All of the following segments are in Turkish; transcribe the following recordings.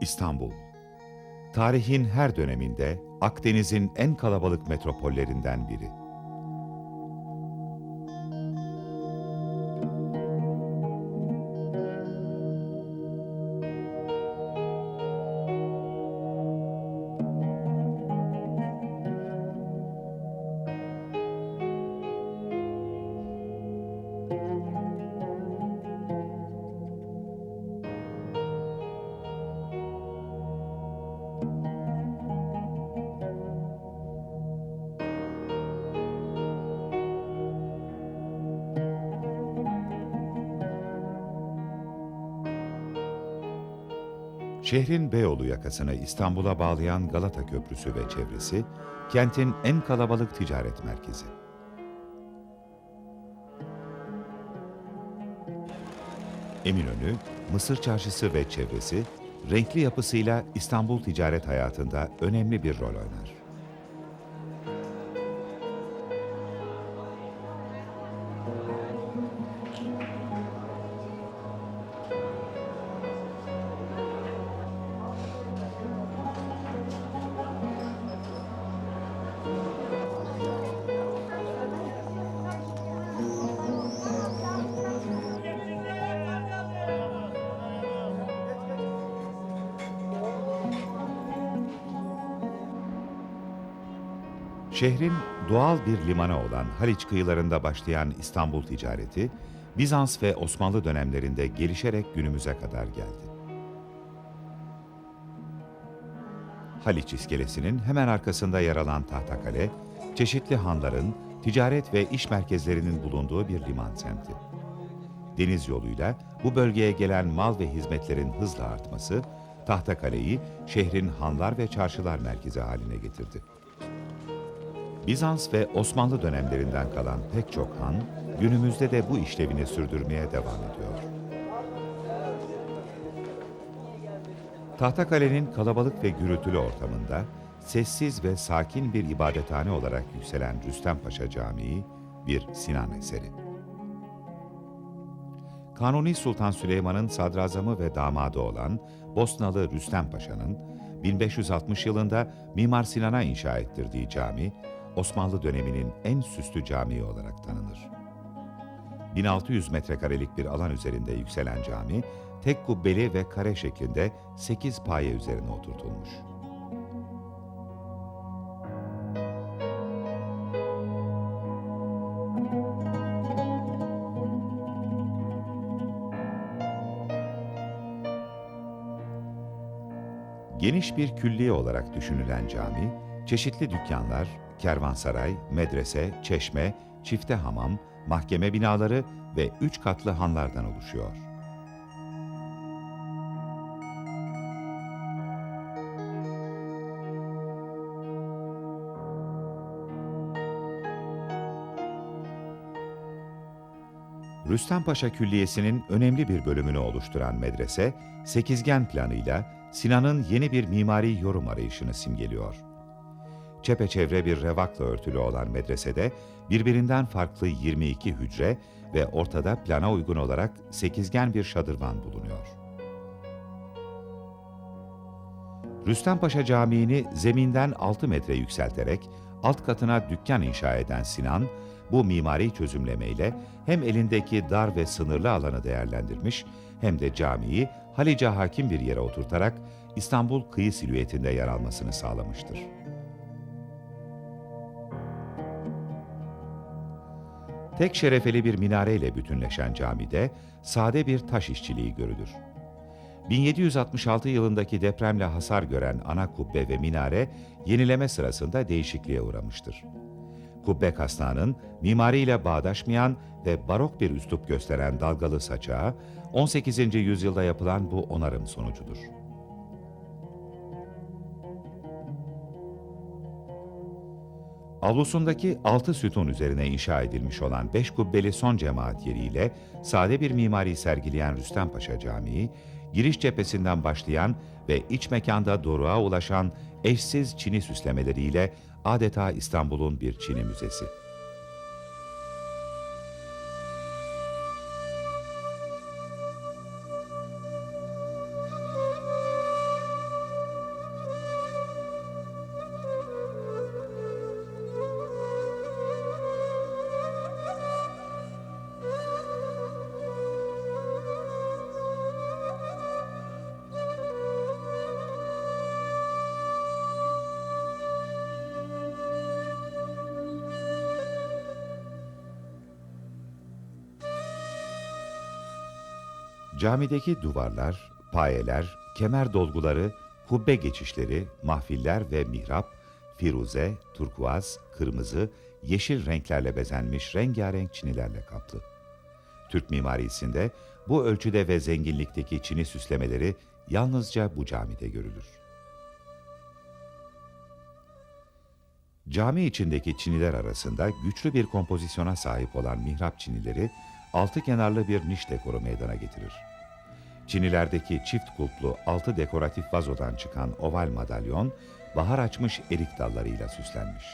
İstanbul. Tarihin her döneminde Akdeniz'in en kalabalık metropollerinden biri. Şehrin Beyoğlu yakasını İstanbul'a bağlayan Galata Köprüsü ve çevresi, kentin en kalabalık ticaret merkezi. Eminönü, Mısır Çarşısı ve çevresi, renkli yapısıyla İstanbul ticaret hayatında önemli bir rol oynar. Şehrin doğal bir limanı olan Haliç kıyılarında başlayan İstanbul ticareti, Bizans ve Osmanlı dönemlerinde gelişerek günümüze kadar geldi. Haliç iskelesinin hemen arkasında yer alan Tahtakale, çeşitli hanların, ticaret ve iş merkezlerinin bulunduğu bir liman semti. Deniz yoluyla bu bölgeye gelen mal ve hizmetlerin hızla artması, Tahtakale'yi şehrin hanlar ve çarşılar merkezi haline getirdi. Bizans ve Osmanlı dönemlerinden kalan pek çok han, günümüzde de bu işlevini sürdürmeye devam ediyor. Tahtakale'nin kalabalık ve gürültülü ortamında sessiz ve sakin bir ibadethane olarak yükselen Rüstempaşa Camii bir Sinan eseri. Kanuni Sultan Süleyman'ın sadrazamı ve damadı olan Bosnalı Rüstem Paşa'nın 1560 yılında Mimar Sinan'a inşa ettirdiği cami, Osmanlı döneminin en süslü camii olarak tanınır. 1600 metrekarelik bir alan üzerinde yükselen cami, tek kubbeli ve kare şeklinde 8 paye üzerine oturtulmuş. Geniş bir külliye olarak düşünülen cami, çeşitli dükkanlar, kervansaray, medrese, çeşme, çifte hamam, mahkeme binaları ve üç katlı hanlardan oluşuyor. Rüstempaşa Külliyesi'nin önemli bir bölümünü oluşturan medrese, sekizgen planıyla Sinan'ın yeni bir mimari yorum arayışını simgeliyor. Çepeçevre bir revakla örtülü olan medresede birbirinden farklı 22 hücre ve ortada plana uygun olarak sekizgen bir şadırvan bulunuyor. Rüstempaşa Camii'ni zeminden 6 metre yükselterek alt katına dükkan inşa eden Sinan, bu mimari çözümlemeyle hem elindeki dar ve sınırlı alanı değerlendirmiş hem de camiyi Halice hakim bir yere oturtarak İstanbul kıyı silüetinde yer almasını sağlamıştır. Tek şerefeli bir minareyle bütünleşen camide sade bir taş işçiliği görülür. 1766 yılındaki depremle hasar gören ana kubbe ve minare yenileme sırasında değişikliğe uğramıştır. Kubbe kasnağının mimariyle bağdaşmayan ve barok bir üslup gösteren dalgalı saçağı 18. yüzyılda yapılan bu onarım sonucudur. Avlusundaki altı sütun üzerine inşa edilmiş olan beş kubbeli son cemaat yeriyle sade bir mimari sergileyen Rüstempaşa Camii, giriş cephesinden başlayan ve iç mekanda doruğa ulaşan eşsiz çini süslemeleriyle adeta İstanbul'un bir çini müzesi. Camideki duvarlar, payeler, kemer dolguları, kubbe geçişleri, mahfiller ve mihrap, firuze, turkuaz, kırmızı, yeşil renklerle bezenmiş rengarenk çinilerle kaplı. Türk mimarisinde bu ölçüde ve zenginlikteki çini süslemeleri yalnızca bu camide görülür. Cami içindeki çiniler arasında güçlü bir kompozisyona sahip olan mihrap çinileri, altı kenarlı bir niş dekoru meydana getirir. Çinilerdeki çift kulplu altı dekoratif vazodan çıkan oval madalyon, bahar açmış erik dallarıyla süslenmiş.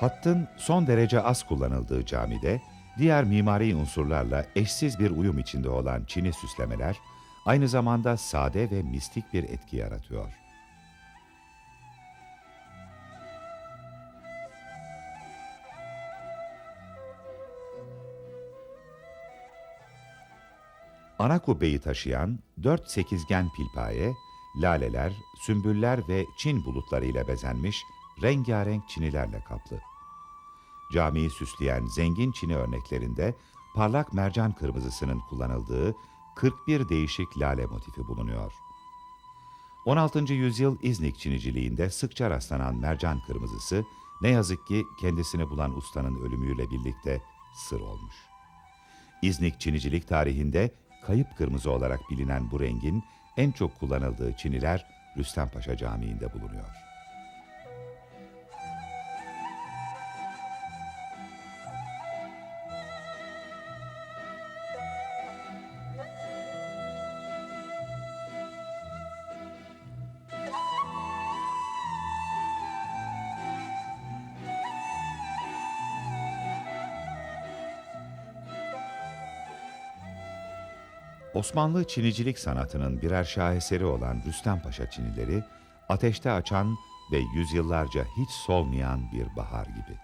Hattın son derece az kullanıldığı camide, diğer mimari unsurlarla eşsiz bir uyum içinde olan çini süslemeler, aynı zamanda sade ve mistik bir etki yaratıyor. Ana kubbeyi taşıyan dört sekizgen pilpaye, laleler, sümbüller ve çin bulutlarıyla bezenmiş rengarenk çinilerle kaplı. Camiyi süsleyen zengin çini örneklerinde parlak mercan kırmızısının kullanıldığı 41 değişik lale motifi bulunuyor. 16. yüzyıl İznik çiniciliğinde sıkça rastlanan mercan kırmızısı ne yazık ki kendisini bulan ustanın ölümüyle birlikte sır olmuş. İznik çinicilik tarihinde kayıp kırmızı olarak bilinen bu rengin en çok kullanıldığı çiniler Rüstempaşa Camii'nde bulunuyor. Osmanlı çinicilik sanatının birer şaheseri olan Rüstempaşa çinileri, ateşte açan ve yüzyıllarca hiç solmayan bir bahar gibi.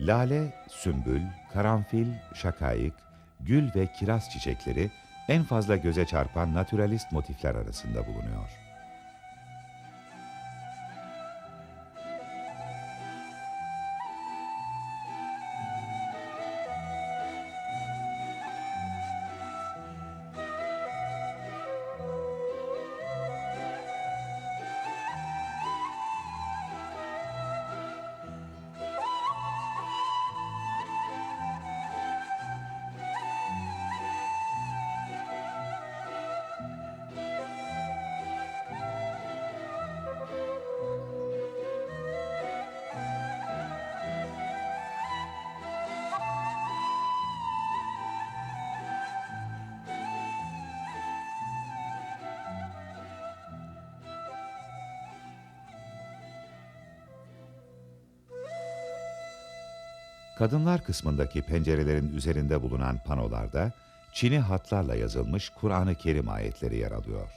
Lale, sümbül, karanfil, şakayık, gül ve kiraz çiçekleri en fazla göze çarpan naturalist motifler arasında bulunuyor. Kadınlar kısmındaki pencerelerin üzerinde bulunan panolarda Çin'i hatlarla yazılmış Kur'an-ı Kerim ayetleri yer alıyor.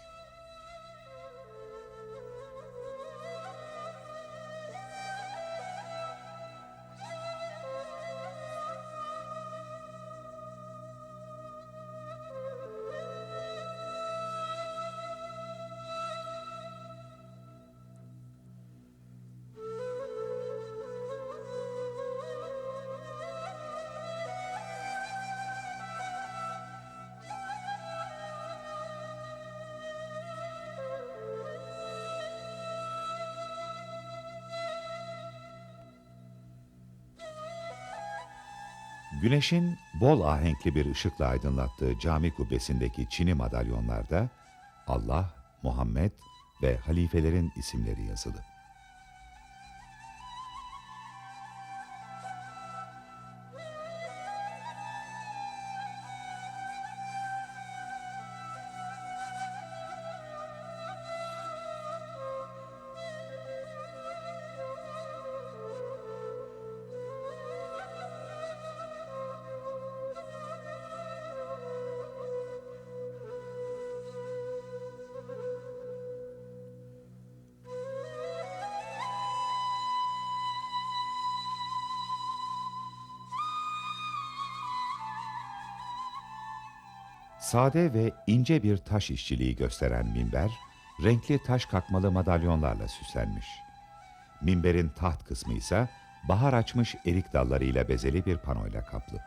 Güneşin bol ahenkli bir ışıkla aydınlattığı cami kubbesindeki çini madalyonlarda Allah, Muhammed ve halifelerin isimleri yazılı. Sade ve ince bir taş işçiliği gösteren minber, renkli taş kakmalı madalyonlarla süslenmiş. Minberin taht kısmı ise bahar açmış erik dallarıyla bezeli bir panoyla kaplı.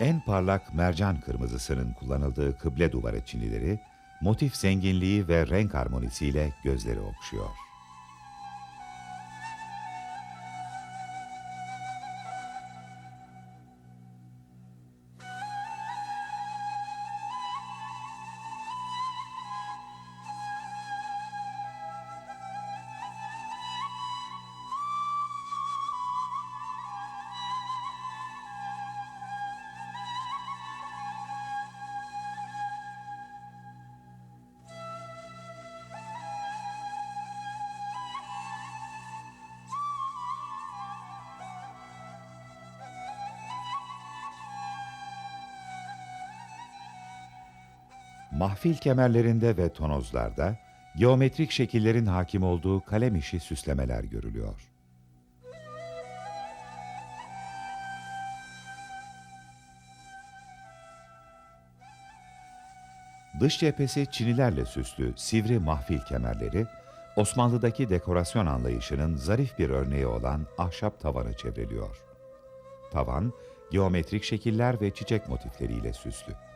En parlak mercan kırmızısının kullanıldığı kıble duvarı çinileri, motif zenginliği ve renk harmonisiyle gözleri okşuyor. Mahfil kemerlerinde ve tonozlarda geometrik şekillerin hakim olduğu kalem işi süslemeler görülüyor. Dış cephesi çinilerle süslü sivri mahfil kemerleri, Osmanlı'daki dekorasyon anlayışının zarif bir örneği olan ahşap tavanı çevriliyor. Tavan, geometrik şekiller ve çiçek motifleriyle süslü.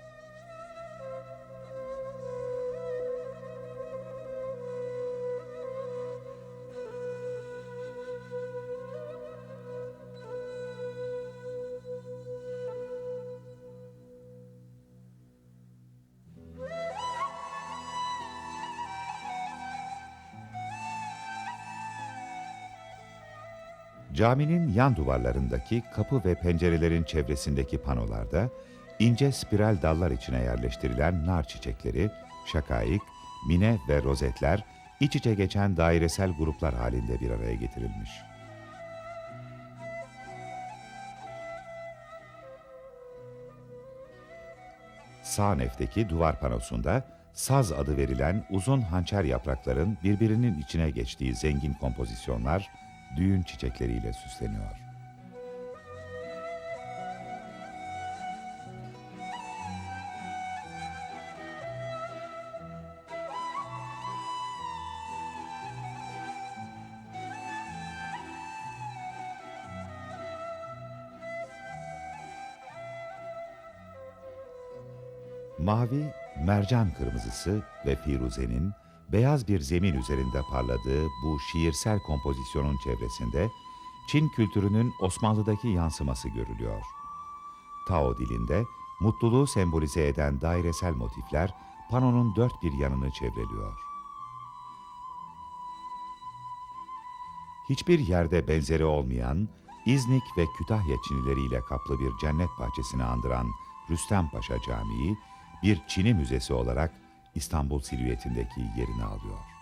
Caminin yan duvarlarındaki kapı ve pencerelerin çevresindeki panolarda ince spiral dallar içine yerleştirilen nar çiçekleri, şakayık, mine ve rozetler iç içe geçen dairesel gruplar halinde bir araya getirilmiş. Sağ nefteki duvar panosunda saz adı verilen uzun hançer yaprakların birbirinin içine geçtiği zengin kompozisyonlar düğün çiçekleriyle süsleniyor. Mavi, mercan kırmızısı ve firuzenin beyaz bir zemin üzerinde parladığı bu şiirsel kompozisyonun çevresinde Çin kültürünün Osmanlı'daki yansıması görülüyor. Tao dilinde mutluluğu sembolize eden dairesel motifler panonun dört bir yanını çevreliyor. Hiçbir yerde benzeri olmayan İznik ve Kütahya çinileriyle kaplı bir cennet bahçesini andıran Rüstem Paşa Camii, bir Çini müzesi olarak İstanbul silüetindeki yerini alıyor.